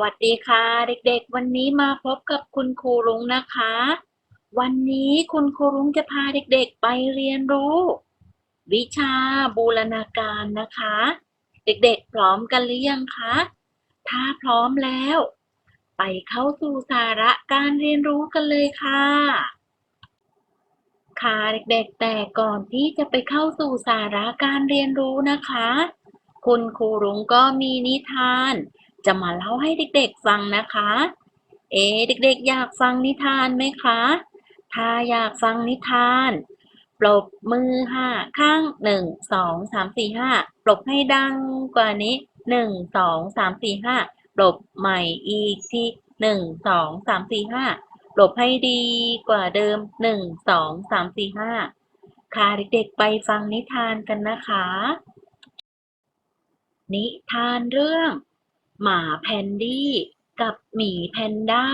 วัสดีค่ะ เด็กๆ วันนี้มาพบกับคุณครูรุ้งนะคะ วันนี้คุณครูรุ้งจะพาเด็กๆ ไปเรียนรู้ วิชาบูรณาการนะคะ เด็กๆ พร้อมกันหรือยังคะถ้าพร้อมแล้ว ไปเข้าสู่สาระการเรียนรู้กันเลยค่ะ ค่ะเด็กๆ แต่ก่อนที่จะไปเข้าสู่สาระการเรียนรู้นะคะ คุณครูรุ้งก็มีนิทาน จะมาเล่าให้เด็กๆฟังนะคะ เอ๊เด็กๆ อยากฟังนิทานไหมคะ ถ้าอยากฟังนิทาน ปรบมือห้าข้างหนึ่งสองสามสี่ห้าปรบให้ดังกว่านี้หนึ่งสองสามสี่ห้าปรบใหม่อีกทีหนึ่งสองสามสี่ห้าปรบให้ดีกว่าเดิมหนึ่งสองสามสี่ห้าค่ะเด็กๆไปฟังนิทานกันนะคะ นิทานเรื่อง หมาแพนดี้กับหมีแพนด้า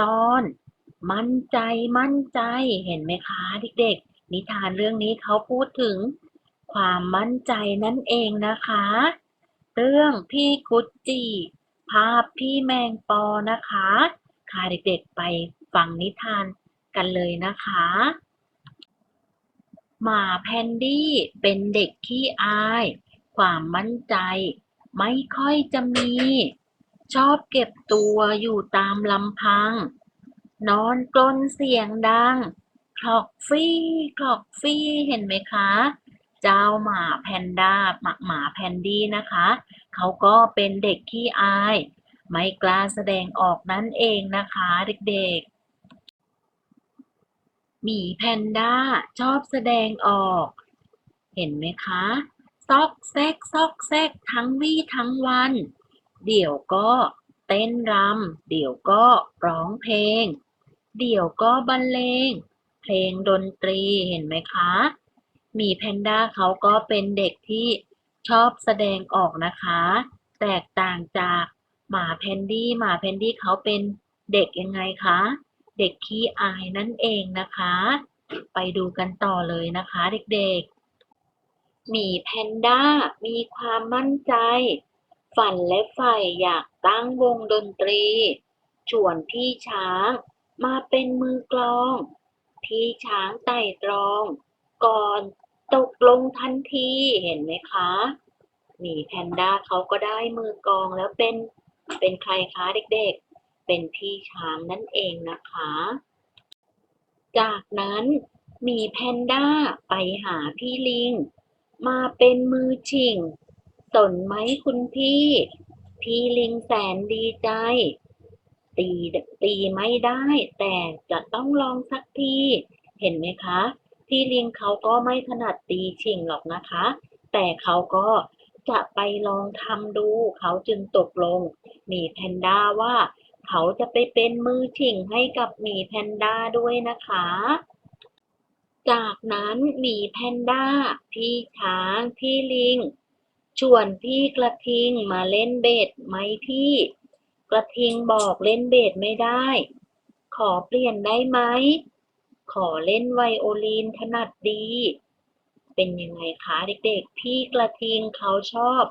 ตอนมั่นใจมั่นใจเห็นไหมคะเด็กๆ นิทานเรื่องนี้เขาพูดถึงความมั่นใจนั่นเองนะคะ เรื่องพี่กุจจีภาพพี่แมงปอนะคะ ค่ะเด็กๆไปฟังนิทานกันเลยนะคะ หมาแพนดี้เป็นเด็กขี้อาย ความมั่นใจ ไม่ค่อยจะมี ชอบเก็บตัวอยู่ตามลำพัง นอนกลนเสียงดังคลอกฟี่คลอกฟี่เห็นไหมคะ เจ้าหมาแพนด้าหมาหมาแพนดี้นะคะ เขาก็เป็นเด็กขี้อาย ไม่กล้าแสดงออกนั่นเองนะคะเด็กๆหมีแพนด้าชอบแสดงออก เห็นไหมคะ ซอกแซกซอกแซกทั้งวี่ทั้งวัน เดี๋ยวก็เต้นรำเดี๋ยวก็ร้องเพลง เดี๋ยวก็บรรเลง เพลงดนตรีเห็นไหมคะ มีแพนด้าเขาก็เป็นเด็กที่ชอบแสดงออกนะคะ แตกต่างจากหมาแพนดี้หมาแพนดี้เขาเป็นเด็กยังไงคะ เด็กขี้อายนั่นเองนะคะ ไปดูกันต่อเลยนะคะเด็กๆ หมีแพนด้ามีความมั่นใจ ฝันและใฝ่อยากตั้งวงดนตรี ชวนพี่ช้างมาเป็นมือกลอง พี่ช้างไต่ตรอง ก่อนตกลงทันทีเห็นไหมคะหมีแพนด้าเขาก็ได้มือกลองแล้วเป็นเป็นใครคะเด็กๆ เป็นพี่ช้างนั่นเองนะคะ จากนั้นหมีแพนด้าไปหาพี่ลิง มาเป็นมือชิงสนไหมคุณพี่ พี่ลิงแสนดีใจ ตีตีไม่ได้ แต่จะต้องลองสักที เห็นไหมคะ พี่ลิงเขาก็ไม่ถนัดตีชิงหรอกนะคะ แต่เขาก็จะไปลองทำดู เขาจึงตกลง มีแพนด้าว่า เขาจะไปเป็นมือชิงให้กับหมีแพนด้าด้วยนะคะ จากนั้นหมีแพนด้า พี่ช้าง พี่ลิง ชวนพี่กระทิงมาเล่นเบสไหมพี่ กระทิงบอกเล่นเบสไม่ได้ ขอเปลี่ยนได้ไหม ขอเล่นไวโอลินถนัดดี เป็นยังไงคะเด็กๆ พี่กระทิงเขาชอบ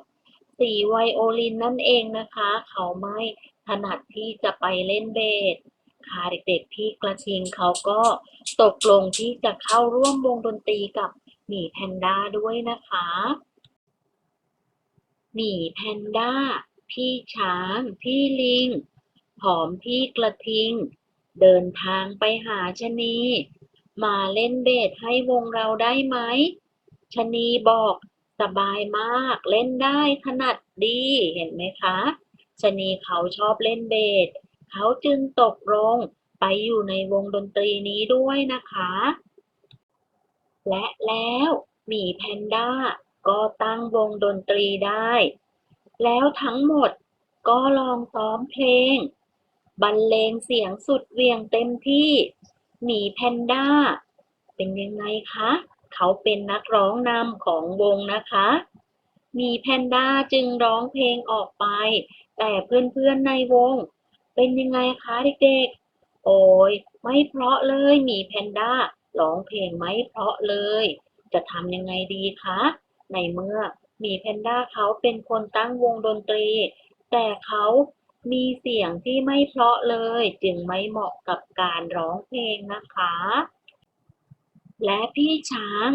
สีไวโอลินนั่นเองนะคะ เขาไม่ถนัดที่จะไปเล่นเบส ค่ะเด็กๆพี่กระทิงเขาก็ตกลงที่จะเข้าร่วมวงดนตรีกับหมีแพนด้าด้วยนะคะหมีแพนด้า พี่ช้าง พี่ลิง ผอมพี่กระทิง เดินทางไปหาชนี มาเล่นเบสให้วงเราได้ไหมชนีบอกสบายมากเล่นได้ถนัดดีเห็นไหมคะชนีเขาชอบเล่นเบส เขาจึงตกลงไปอยู่ในวงดนตรีนี้ด้วยนะคะ และแล้วหมีแพนด้าก็ตั้งวงดนตรีได้ แล้วทั้งหมดก็ลองซ้อมเพลง บรรเลงเสียงสุดเวียงเต็มที่ หมีแพนด้า เป็นยังไงคะ เขาเป็นนักร้องนำของวงนะคะ หมีแพนด้าจึงร้องเพลงออกไป แต่เพื่อนๆในวง เป็นยังไงคะเด็กๆ โอ้ยไม่เพราะเลยหมีแพนด้าร้องเพลงไม่เพราะเลย จะทำยังไงดีคะ ในเมื่อหมีแพนด้าเขาเป็นคนตั้งวงดนตรี แต่เขามีเสียงที่ไม่เพราะเลย จึงไม่เหมาะกับการร้องเพลงนะคะ และพี่ช้าง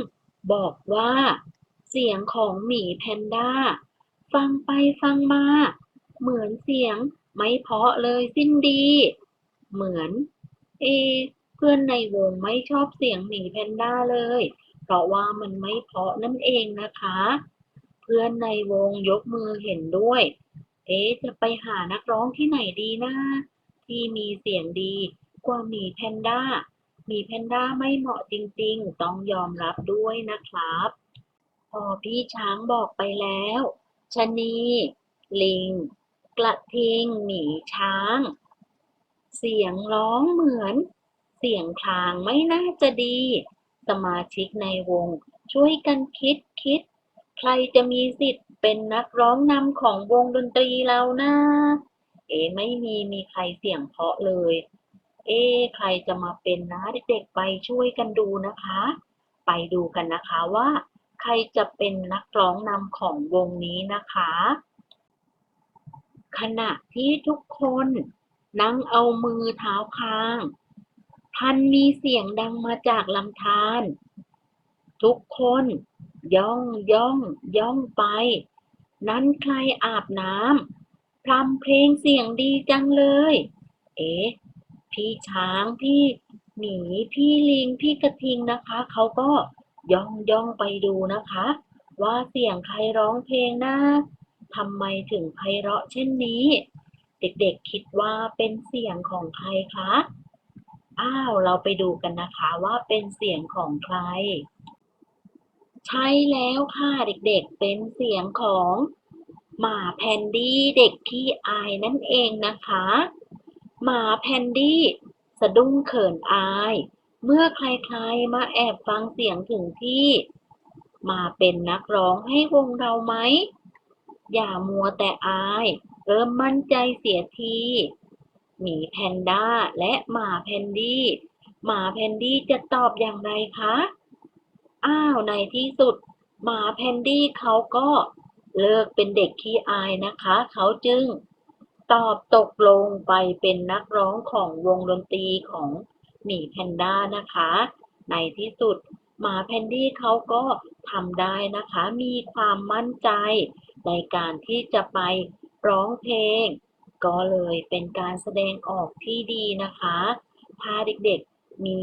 บอกว่า เสียงของหมีแพนด้า ฟังไปฟังมา เหมือนเสียง ไม่เพาะเลยสิ้นดี เหมือน เอะเพื่อนในวงไม่ชอบเสียงหมีแพนด้าเลย เพราะว่ามันไม่เพาะนั่นเองนะคะ เพื่อนในวงยกมือเห็นด้วย เอ๊ะจะไปหานักร้องที่ไหนดีนะ ที่มีเสียงดีกว่าหมีแพนด้าหมีแพนด้าไม่เหมาะจริงๆ ต้องยอมรับด้วยนะครับ พอพี่ช้างบอกไปแล้วชนี ลิง กระทิงหมีช้าง เสียงร้องเหมือน เสียงทางไม่น่าจะดี สมาชิกในวง ช่วยกันคิดคิด ใครจะมีสิทธิ์เป็นนักร้องนำของวงดนตรีเรานะเอไม่มีมีใครเสียงเพาะเลย เอ๊ใครจะมาเป็นนะเด็กๆไปช่วยกันดูนะคะ ไปดูกันนะคะว่า ใครจะเป็นนักร้องนำของวงนี้นะคะ ขณะที่ทุกคนนั่งเอามือเท้าค้างพันมีเสียงดังมาจากลำธารทุกคนย่องย่องย่องไป นั้นใครอาบน้ำพรำเพลงเสียงดีจังเลย เอ๊ะพี่ช้างพี่หมีพี่ลิงพี่กระทิงนะคะ เขาก็ย่องย่องไปดูนะคะ ว่าเสียงใครร้องเพลงนะ ทำไมถึงไพเราะเช่นนี้ เด็กๆคิดว่าเป็นเสียงของใครคะ อ้าว เราไปดูกันนะคะว่าเป็นเสียงของใคร ใช่แล้วค่ะเด็กๆ เป็นเสียงของหมาแพนดี้เด็กขี้อายนั่นเองนะคะ หมาแพนดี้สะดุ้งเขินอาย เมื่อใครๆมาแอบฟังเสียงถึงที่ มาเป็นนักร้องให้วงเราไหม อย่ามัวแต่อาย เริ่มมั่นใจเสียทีหมีแพนด้าและหมาแพนดี้หมาแพนดี้จะตอบอย่างไรคะ อ้าวในที่สุด หมาแพนดี้เขาก็เลิกเป็นเด็กขี้อายนะคะ เขาจึง ตอบตกลงไปเป็นนักร้องของวงดนตรีของหมีแพนด้านะคะ ในที่สุด หมาแพนดี้เขาก็ทำได้นะคะ มีความมั่นใจในการที่จะไปร้องเพลง ก็เลยเป็นการแสดงออกที่ดีนะคะ ถ้าเด็กๆมี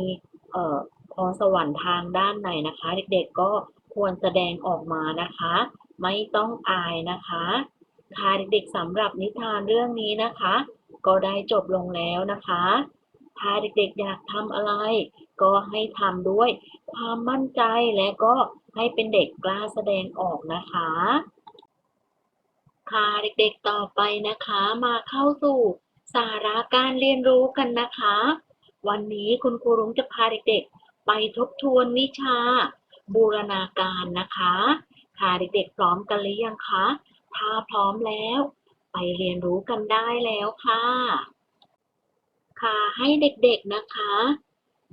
เอ่อพรสวรรค์ทางด้านไหนนะคะ เด็กๆก็ควรแสดงออกมานะคะ ไม่ต้องอายนะคะค่ะเด็กๆสำหรับนิทานเรื่องนี้นะคะ ก็ได้จบลงแล้วนะคะ ถ้าเด็กๆอยากทำอะไร ก็ให้ทำด้วยความมั่นใจและก็ให้เป็นเด็กกล้าแสดงออกนะคะ ค่ะเด็กๆต่อไปนะคะ มาเข้าสู่สาระการเรียนรู้กันนะคะ วันนี้คุณครูรุ้งจะพาเด็กๆ ไปทบทวนวิชา บูรณาการนะคะ ค่ะเด็กๆพร้อมกันหรือยังคะ ถ้าพร้อมแล้ว ไปเรียนรู้กันได้แล้วค่ะ ค่ะให้เด็กๆนะคะ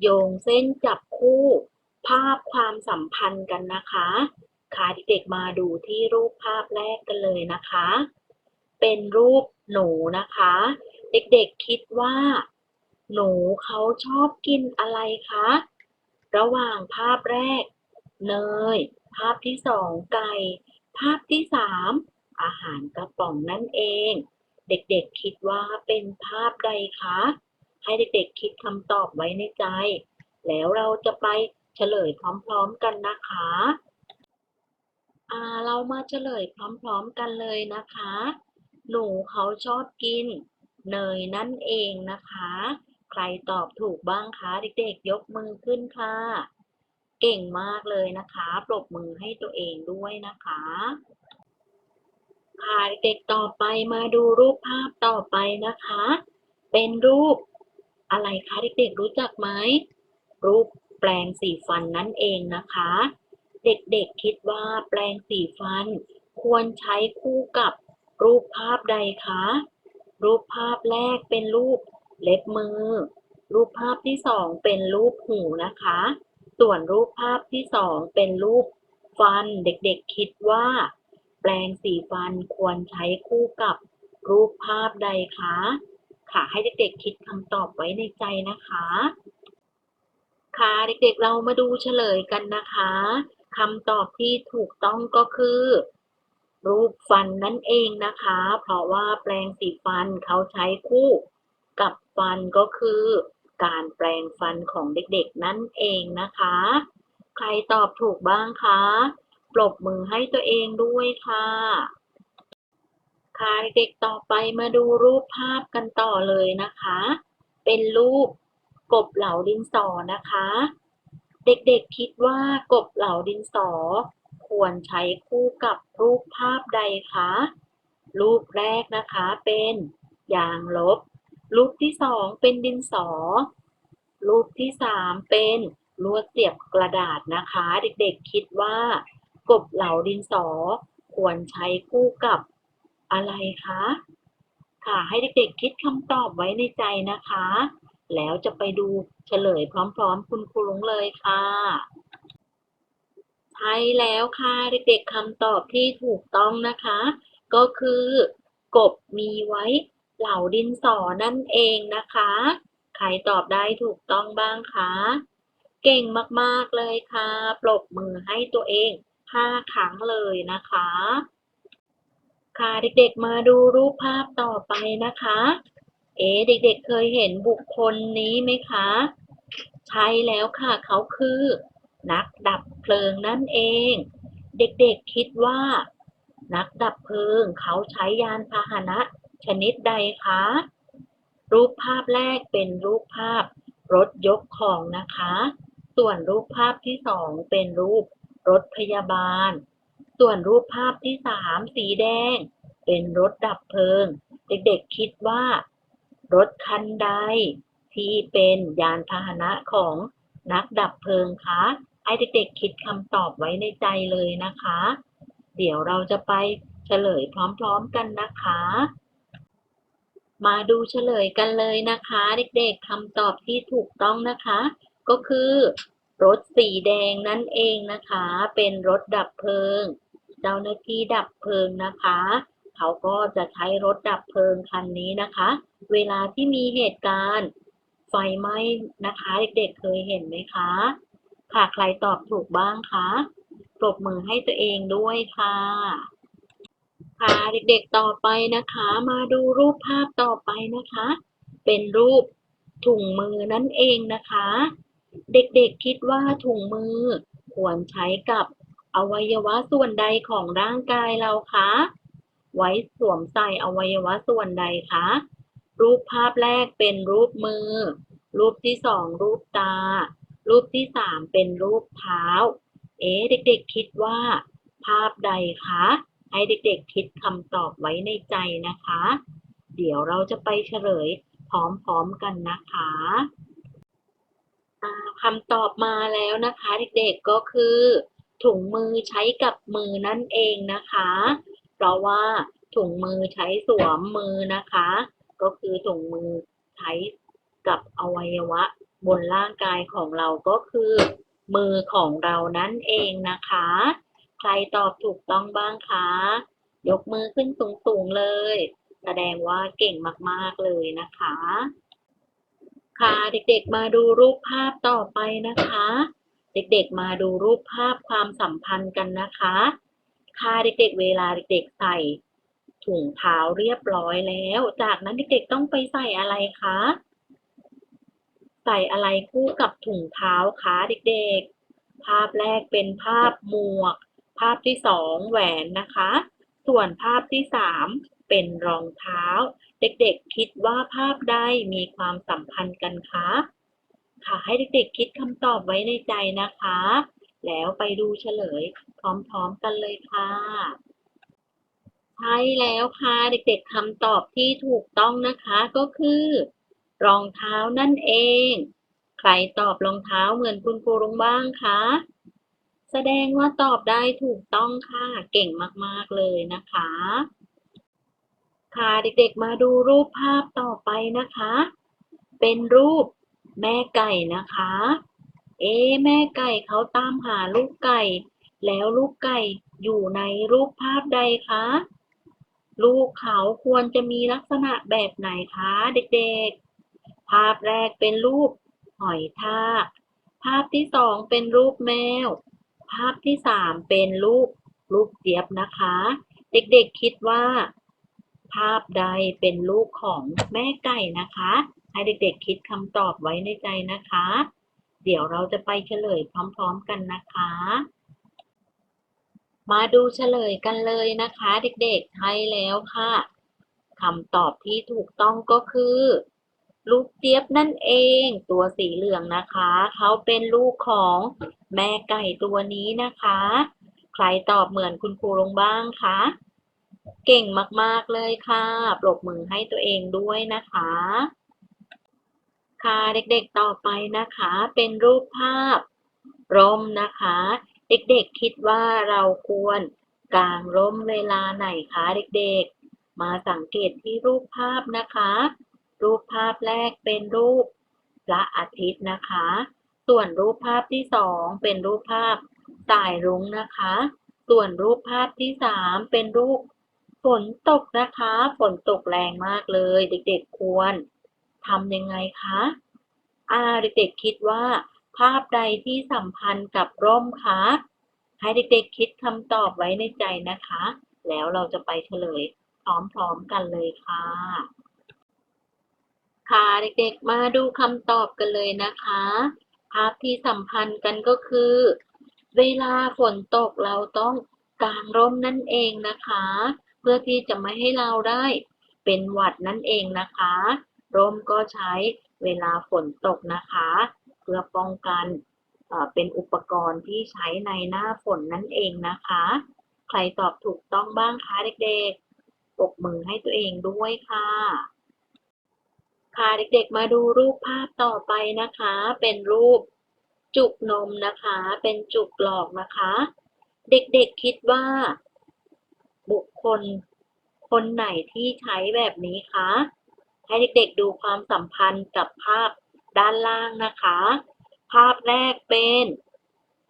โยงเส้นจับคู่ภาพความสัมพันธ์กันนะคะ ค่ะเด็กๆมาดูที่รูปภาพแรกกันเลยนะคะ เป็นรูปหนูนะคะ เด็กๆคิดว่า หนูเขาชอบกินอะไรคะ ระหว่างภาพแรก เนย ภาพที่สองไก่ ภาพที่สามอาหารกระป๋องนั่นเอง เด็กๆคิดว่าเป็นภาพใดคะ ให้เด็กๆคิดคำตอบไว้ในใจ แล้วเราจะไปเฉลยพร้อมๆกันนะคะอ่าเรามาเฉลยพร้อมๆกันเลยนะคะ หนูเขาชอบกินเนยนั่นเองนะคะ ใครตอบถูกบ้างคะเด็กๆยกมือขึ้นค่ะ เก่งมากเลยนะคะ ปรบมือให้ตัวเองด้วยนะคะ ค่ะเด็กๆต่อไปมาดูรูปภาพต่อไปนะคะ เป็นรูป อะไรคะเด็กๆรู้จักไหมรูปแปลงสีฟันนั่นเองนะคะ เด็กๆคิดว่าแปลงสีฟัน ควรใช้คู่กับรูปภาพใดคะ รูปภาพแรกเป็นรูปเล็บมือ รูปภาพที่สองเป็นรูปหูนะคะ ส่วนรูปภาพที่สองเป็นรูปฟัน เด็กๆคิดว่า แปลงสีฟันควรใช้คู่กับรูปภาพใดคะ ค่ะ ให้เด็กๆคิดคำตอบไว้ในใจนะคะ ค่ะเด็กๆเรามาดูเฉลยกันนะคะคำตอบที่ถูกต้องก็คือ รูปฟันนั่นเองนะคะ เพราะว่าแปลงสีฟันเขาใช้คู่กับฟันก็คือ การแปลงฟันของเด็กๆนั่นเองนะคะ ใครตอบถูกบ้างคะ ปรบมือให้ตัวเองด้วยค่ะ ค่ะเด็กๆต่อไปมาดูรูปภาพกันต่อเลยนะคะ เป็นรูปกบเหลาดินสอนะคะ เด็กๆคิดว่ากบเหลาดินสอ ควรใช้คู่กับรูปภาพใดคะรูปแรกนะคะเป็นยางลบ รูปที่สองเป็นดินสอ รูปที่สามเป็นลวดเสียบกระดาษนะคะ เด็กๆคิดว่ากบเหลาดินสอ ควรใช้คู่กับ อะไรคะ ค่ะ ให้เด็กๆคิดคำตอบไว้ในใจนะคะ แล้วจะไปดูเฉลยพร้อมๆ คุณครูลุงเลยค่ะใช่แล้วค่ะเด็กๆคำตอบที่ถูกต้องนะคะ ก็คือกบมีไว้เหล่าดินสอนั่นเองนะคะ ใครตอบได้ถูกต้องบ้างคะ เก่งมากๆเลยค่ะ ปรบมือให้ตัวเองห้าครั้งเลยนะคะ ค่ะเด็กๆมาดูรูปภาพต่อไปนะคะ เอ๊เด็กๆเคยเห็นบุคคลนี้ไหมคะ ใช่แล้วค่ะเขาคือ นักดับเพลิงนั่นเอง เด็กๆคิดว่า นักดับเพลิงเขาใช้ยานพาหนะ ชนิดใดคะ รูปภาพแรกเป็นรูปภาพรถยกของนะคะ ส่วนรูปภาพที่สองเป็นรูปรถพยาบาล ส่วนรูปภาพที่สามสีแดง เป็นรถดับเพลิง เด็กๆคิดว่า รถคันใด ที่เป็นยานพาหนะของนักดับเพลิงคะให้เด็กๆคิดคำตอบไว้ในใจเลยนะคะ เดี๋ยวเราจะไปเฉลยพร้อมๆกันนะคะ มาดูเฉลยกันเลยนะคะ เด็กๆคำตอบที่ถูกต้องนะคะ ก็คือ รถสีแดงนั่นเองนะคะ เป็นรถดับเพลิง เจ้าหน้าที่ดับเพลิงนะคะ เขาก็จะใช้รถดับเพลิงคันนี้นะคะ เวลาที่มีเหตุการณ์ไฟไหม้นะคะ เด็กๆเคยเห็นไหมคะ ค่ะใครตอบถูกบ้างคะปรบมือให้ตัวเองด้วยค่ะ ค่ะเด็กๆต่อไปนะคะ มาดูรูปภาพต่อไปนะคะ เป็นรูปถุงมือนั่นเองนะคะ เด็กๆคิดว่าถุงมือควรใช้กับ อวัยวะส่วนใดของร่างกายเราคะ ไว้สวมใส่อวัยวะส่วนใดคะ รูปภาพแรกเป็นรูปมือ รูปที่สองรูปตา รูปที่สามเป็นรูปเท้า เอ๊ะเด็กๆคิดว่า ภาพใดคะ ให้เด็กๆคิดคำตอบไว้ในใจนะคะ เดี๋ยวเราจะไปเฉลยพร้อมๆกันนะคะคำตอบมาแล้วนะคะ เด็กๆก็คือ ถุงมือใช้กับมือนั่นเองนะคะ เพราะว่าถุงมือใช้สวมมือนะคะ ก็คือถุงมือใช้กับอวัยวะ บนร่างกายของเราก็คือ มือของเรานั่นเองนะคะ ใครตอบถูกต้องบ้างคะ ยกมือขึ้นสูงๆเลย แสดงว่าเก่งมากๆเลยนะคะ ค่ะเด็กๆมาดูรูปภาพต่อไปนะคะ เด็กๆ มาดูรูปภาพความสัมพันธ์กันนะคะ ค่ะเด็กๆ เวลาเด็กๆ ใส่ถุงเท้าเรียบร้อยแล้ว จากนั้นเด็กๆ ต้องไปใส่อะไรคะ ใส่อะไรคู่กับถุงเท้าคะเด็กๆ ภาพแรกเป็นภาพหมวก ภาพที่สองแหวนนะคะ ส่วนภาพที่สามเป็นรองเท้า เด็กๆ คิดว่าภาพใดมีความสัมพันธ์กันคะ ค่ะ ให้เด็กๆคิดคำตอบไว้ในใจนะคะ แล้วไปดูเฉลยพร้อมๆกันเลยค่ะ ใช่แล้วค่ะ เด็กๆคำตอบที่ถูกต้องนะคะก็คือ รองเท้านั่นเอง ใครตอบรองเท้าเหมือนคุณครูลุงบ้างคะ แสดงว่าตอบได้ถูกต้องค่ะ เก่งมากๆเลยนะคะค่ะเด็กๆมาดูรูปภาพต่อไปนะคะ เป็นรูป แม่ไก่นะคะ เอ๊ะแม่ไก่เขาตามหาลูกไก่ แล้วลูกไก่อยู่ในรูปภาพใดคะ ลูกเขาควรจะมีลักษณะแบบไหนคะเด็กๆ ภาพแรกเป็นรูปหอยทากภาพที่สองเป็นรูปแมว ภาพที่สามเป็นรูปลูกเจี๊ยบนะคะ เด็กๆคิดว่า ภาพใดเป็นลูกของแม่ไก่นะคะ ให้เด็กๆคิดคำตอบไว้ในใจนะคะ เดี๋ยวเราจะไปเฉลยพร้อม ๆ กันนะคะ มาดูเฉลยกันเลยนะคะ เด็กๆใช่แล้วค่ะคำตอบที่ถูกต้องก็คือ ลูกเจี๊ยบนั่นเอง ตัวสีเหลืองนะคะ เขาเป็นลูกของแม่ไก่ตัวนี้นะคะ ใครตอบเหมือนคุณครูลงบ้างคะเก่งมาก ๆ เลยค่ะ ปรบมือให้ตัวเองด้วยนะคะ ค่ะเด็กๆต่อไปนะคะ เป็นรูปภาพร่มนะคะ เด็กๆคิดว่าเราควรกางร่มเวลาไหนคะเด็กๆ มาสังเกตที่รูปภาพนะคะ รูปภาพแรกเป็นรูปพระอาทิตย์นะคะ ส่วนรูปภาพที่สองเป็นรูปภาพสายรุ้งนะคะ ส่วนรูปภาพที่สามเป็นรูปฝนตกนะคะ ฝนตกแรงมากเลย เด็กๆควร ทำยังไงคะอ่าเด็กๆคิดว่า ภาพใดที่สัมพันธ์กับร่มคะให้เด็กๆคิดคำตอบไว้ในใจนะคะ แล้วเราจะไปเฉลยพร้อมๆกันเลยค่ะ ค่ะเด็กๆมาดูคำตอบกันเลยนะคะ ภาพที่สัมพันธ์กันก็คือ เวลาฝนตกเราต้องกางร่มนั่นเองนะคะ เพื่อที่จะไม่ให้เราได้เป็นหวัดนั่นเองนะคะ ร่มก็ใช้เวลาฝนตกนะคะ เพื่อป้องกันเป็นอุปกรณ์ที่ใช้ในหน้าฝนนั่นเองนะคะ ใครตอบถูกต้องบ้างคะเด็กๆปรบมือให้ตัวเองด้วยค่ะ ค่ะเด็กๆมาดูรูปภาพต่อไปนะคะ เป็นรูปจุกนมนะคะ เป็นจุกหลอกนะคะ เด็กๆคิดว่า บุคคลคนไหนที่ใช้แบบนี้คะ ให้เด็กๆดูความสัมพันธ์กับภาพด้านล่างนะคะ ภาพแรกเป็น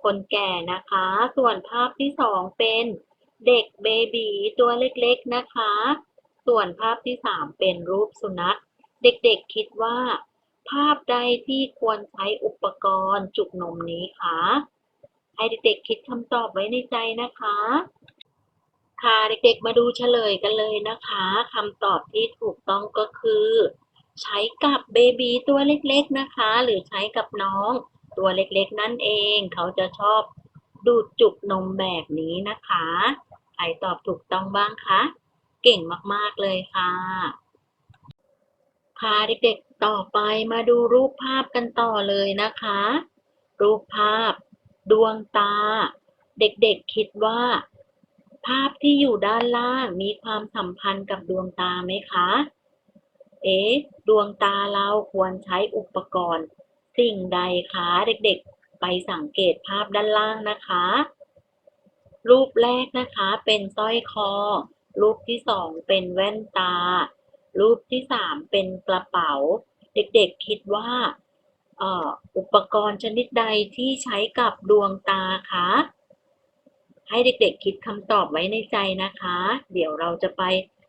คนแก่นะคะ ส่วนภาพที่สองเป็นเด็กเบบีตัวเล็กๆนะคะ ส่วนภาพที่สามเป็นรูปสุนัข เด็กๆคิดว่า ภาพใดที่ควรใช้อุปกรณ์จุกนมนี้คะให้เด็กๆคิดคำตอบไว้ในใจนะคะ ค่ะ เด็กๆ มาดูเฉลยกันเลยนะคะคำตอบที่ถูกต้องก็คือ ใช้กับเบบีตัวเล็กๆนะคะ หรือใช้กับน้องตัวเล็กๆ นั่นเอง เขาจะชอบดูดจุกนมแบบนี้นะคะ ใครตอบถูกต้องบ้างคะ เก่งมากๆเลยค่ะ ค่ะเด็กๆ ต่อไปมาดูรูปภาพกันต่อเลยนะคะ รูปภาพ ดวงตา เด็กๆ คิดว่า ภาพที่อยู่ด้านล่างมีความสัมพันธ์กับดวงตาไหมคะ เอ๊ะ ดวงตาเราควรใช้อุปกรณ์ สิ่งใดคะเด็กๆ ไปสังเกตภาพด้านล่างนะคะ รูปแรกนะคะเป็นสร้อยคอ รูปที่สองเป็นแว่นตา รูปที่สามเป็นกระเป๋า เด็กๆคิดว่าออุปกรณ์ชนิดใดที่ใช้กับดวงตาคะ ให้เด็กๆคิดคำตอบไว้ในใจนะคะ เดี๋ยวเราจะไป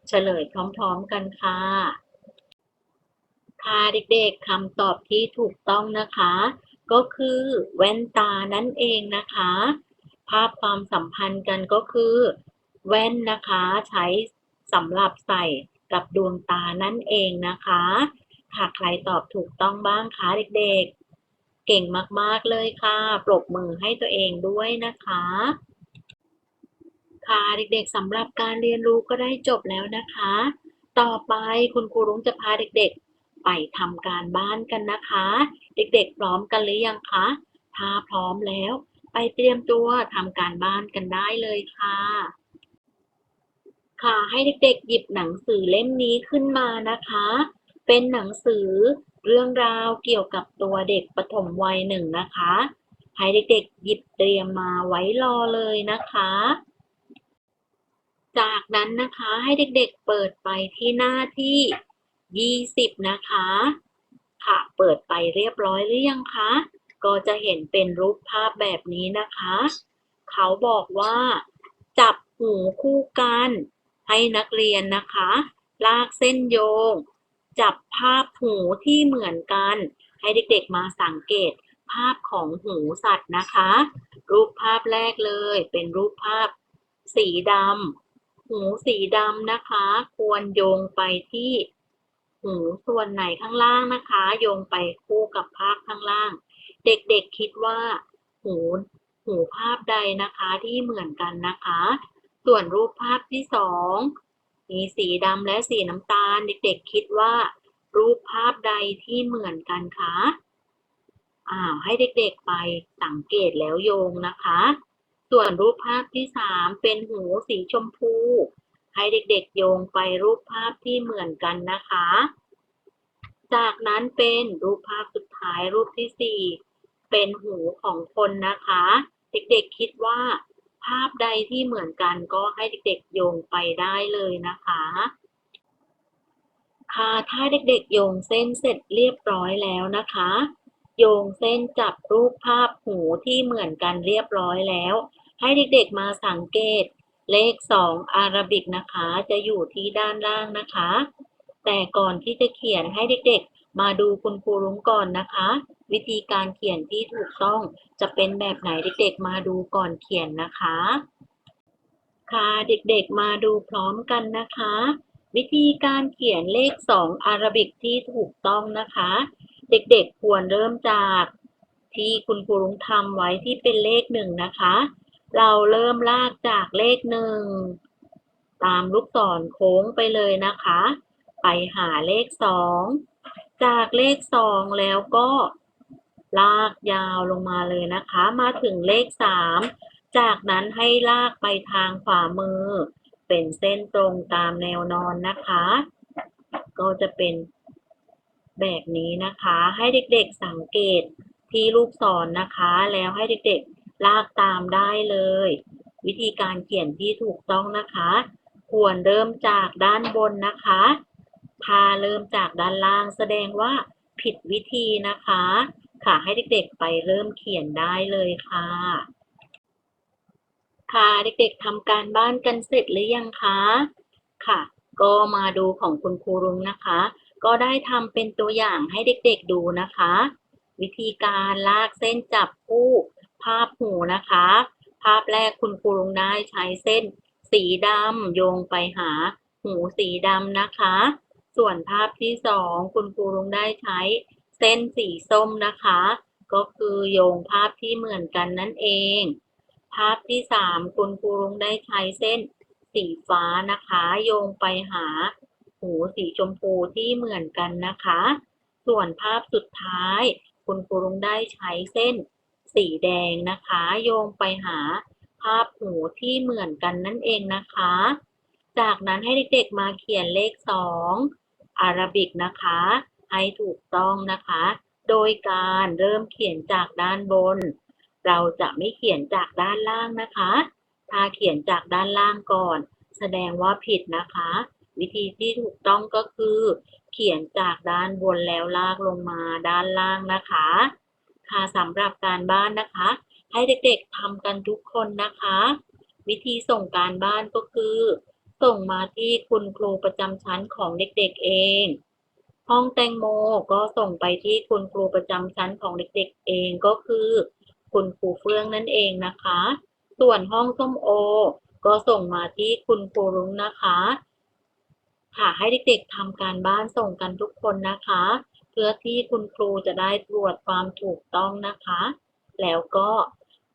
เฉลยพร้อมๆกันค่ะ ค่ะเด็กๆคำตอบที่ถูกต้องนะคะ ก็คือแว่นตานั่นเองนะคะ ภาพความสัมพันธ์กันก็คือ แว่นนะคะใช้สำหรับใส่กับดวงตานั่นเองนะคะหากใครตอบถูกต้องบ้างคะเด็กๆ เก่งมากๆเลยค่ะ ปรบมือให้ตัวเองด้วยนะคะ ค่ะเด็กๆสำหรับการเรียนรู้ก็ได้จบแล้วนะคะ ต่อไปคุณครูรุ้งจะพาเด็กๆ ไปทำการบ้านกันนะคะ เด็กๆ พร้อมกันหรือยังคะถ้าพร้อมแล้ว ไปเตรียมตัวทำการบ้านกันได้เลยค่ะ ค่ะให้เด็กๆ หยิบหนังสือเล่มนี้ขึ้นมานะคะ เป็นหนังสือเรื่องราวเกี่ยวกับตัวเด็กปฐมวัยหนึ่งนะคะ ให้เด็กๆ หยิบเตรียมมาไว้รอเลยนะคะ นั้นนะคะให้เด็กๆเปิดไปที่หน้าที่ 20 นะคะ ค่ะ เปิดไปเรียบร้อยหรือยังคะ ก็จะเห็นเป็นรูปภาพแบบนี้นะคะ เขาบอกว่า จับหูคู่กัน ให้นักเรียนนะคะ ลากเส้นโยง จับภาพหูที่เหมือนกัน ให้เด็กๆมาสังเกตภาพของหูสัตว์นะคะ รูปภาพแรกเลย เป็นรูปภาพสีดำ หูสีดำนะคะ ควรโยงไปที่หูส่วนไหนข้างล่างนะคะ โยงไปคู่กับภาพข้างล่าง เด็กๆคิดว่า หูหูภาพใดนะคะที่เหมือนกันนะคะ ส่วนรูปภาพที่สองมีสีดำและสีน้ำตาล เด็กๆคิดว่า รูปภาพใดที่เหมือนกันคะอ้าวให้เด็กๆไปสังเกตแล้วโยงนะคะ ส่วนรูปภาพที่สามเป็นหูสีชมพู ให้เด็กๆโยงไปรูปภาพที่เหมือนกันนะคะ จากนั้นเป็นรูปภาพสุดท้ายรูปที่สี่เป็นหูของคนนะคะ เด็กๆคิดว่า ภาพใดที่เหมือนกันก็ให้เด็กๆโยงไปได้เลยนะคะค่ะถ้าเด็กๆ โยงเส้นเสร็จเรียบร้อยแล้วนะคะ โยงเส้นจับรูปภาพหูที่เหมือนกันเรียบร้อยแล้ว ให้เด็กๆมาสังเกตเลขสองอาราบิกนะคะ จะอยู่ที่ด้านล่างนะคะ แต่ก่อนที่จะเขียนให้เด็กๆ มาดูคุณครูรุ้งก่อนนะคะ วิธีการเขียนที่ถูกต้องจะเป็นแบบไหนเด็กๆ มาดูก่อนเขียนนะคะ ค่ะเด็กๆมาดูพร้อมกันนะคะ วิธีการเขียนเลขสองอาราบิกที่ถูกต้องนะคะ เด็กๆควรเริ่มจากที่คุณครูรุ้งทำไว้ที่เป็นเลขหนึ่งนะคะ เราเริ่มลากจากเลขหนึ่งตามลูกศรโค้งไปเลยนะคะ ไปหาเลขสองจากเลขสองแล้วก็ลากยาวลงมาเลยนะคะ มาถึงเลขสามจากนั้นให้ลากไปทางขวามือ เป็นเส้นตรงตามแนวนอนนะคะ ก็จะเป็นแบบนี้นะคะ ให้เด็กๆสังเกตที่ลูกศรนะคะ แล้วให้เด็กๆ ลากตามได้เลย วิธีการเขียนที่ถูกต้องนะคะ ควรเริ่มจากด้านบนนะคะถ้าเริ่มจากด้านล่างแสดงว่าผิดวิธีนะคะ ค่ะให้เด็กๆไปเริ่มเขียนได้เลยค่ะ ค่ะเด็กๆทำการบ้านกันเสร็จหรือยังคะค่ะ ก็มาดูของคุณครูรุ้งนะคะ ก็ได้ทำเป็นตัวอย่างให้เด็กๆดูนะคะ วิธีการลากเส้นจับคู่ ภาพหูนะคะ ภาพแรกคุณครูรุ้งได้ใช้เส้นสีดำโยงไปหาหูสีดำนะคะ ส่วนภาพที่สองคุณครูรุ้งได้ใช้เส้นสีส้มนะคะ ก็คือโยงภาพที่เหมือนกันนั่นเอง ภาพที่สามคุณครูรุ้งได้ใช้เส้นสีฟ้านะคะ โยงไปหาหูสีชมพูที่เหมือนกันนะคะ ส่วนภาพสุดท้าย คุณครูรุ้งได้ใช้เส้น สีแดงนะคะ โยงไปหาภาพหูที่เหมือนกันนั่นเองนะคะ จากนั้นให้เด็กๆมาเขียนเลขสองอาราบิกนะคะ ให้ถูกต้องนะคะ โดยการเริ่มเขียนจากด้านบน เราจะไม่เขียนจากด้านล่างนะคะ ถ้าเขียนจากด้านล่างก่อน แสดงว่าผิดนะคะ วิธีที่ถูกต้องก็คือ เขียนจากด้านบนแล้วลากลงมาด้านล่างนะคะ ค่ะสำหรับการบ้านนะคะ ให้เด็กๆทำกันทุกคนนะคะ วิธีส่งการบ้านก็คือ ส่งมาที่คุณครูประจำชั้นของเด็กๆเอง ห้องแตงโมก็ส่งไปที่คุณครูประจำชั้นของเด็กๆเองก็คือ คุณครูเฟื่องนั่นเองนะคะ ส่วนห้องส้มโอ ก็ส่งมาที่คุณครูรุ้งนะคะ ค่ะให้เด็กๆทำการบ้านส่งกันทุกคนนะคะ เพื่อที่คุณครูจะได้ตรวจความถูกต้องนะคะ แล้วก็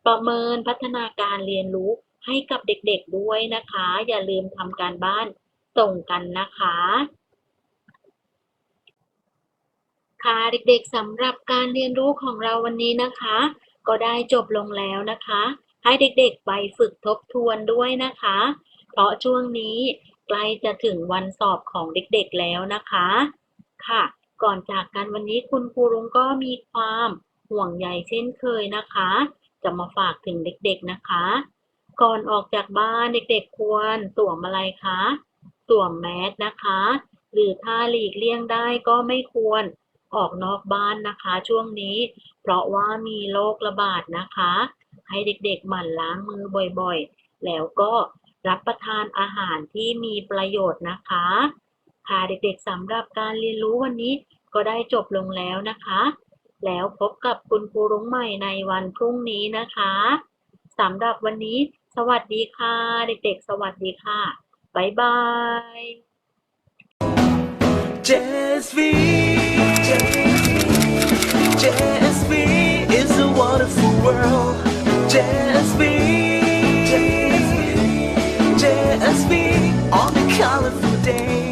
ประเมินพัฒนาการเรียนรู้ให้กับเด็กๆด้วยนะคะ อย่าลืมทำการบ้านส่งกันนะคะ ค่ะเด็กๆสำหรับการเรียนรู้ของเราวันนี้นะคะ ก็ได้จบลงแล้วนะคะ ให้เด็กๆไปฝึกทบทวนด้วยนะคะ เพราะช่วงนี้ใกล้จะถึงวันสอบของเด็กๆแล้วนะคะ ค่ะ ก่อนจากกันวันนี้คุณครูรุ้งก็มีความห่วงใยเช่นเคยนะคะ จะมาฝากถึงเด็กๆนะคะ ก่อนออกจากบ้านเด็กๆควรสวมอะไรคะสวมแมสนะคะ หรือถ้าหลีกเลี่ยงได้ก็ไม่ควรออกนอกบ้านนะคะ ช่วงนี้ เพราะว่ามีโรคระบาดนะคะ ให้เด็กๆหมั่นล้างมือบ่อยๆ แล้วก็รับประทานอาหารที่มีประโยชน์นะคะ พาเด็กๆสำหรับการเรียนรู้วันนี้ก็ได้จบลงแล้วนะคะ แล้วพบกับคุณครูรุ้งใหม่ในวันพรุ่งนี้นะคะสำหรับวันนี้ สวัสดีค่ะ เด็กๆ สวัสดีค่ะบ๊ายบาย JSV JSV is a wonderful world JSV JSV on a colorful day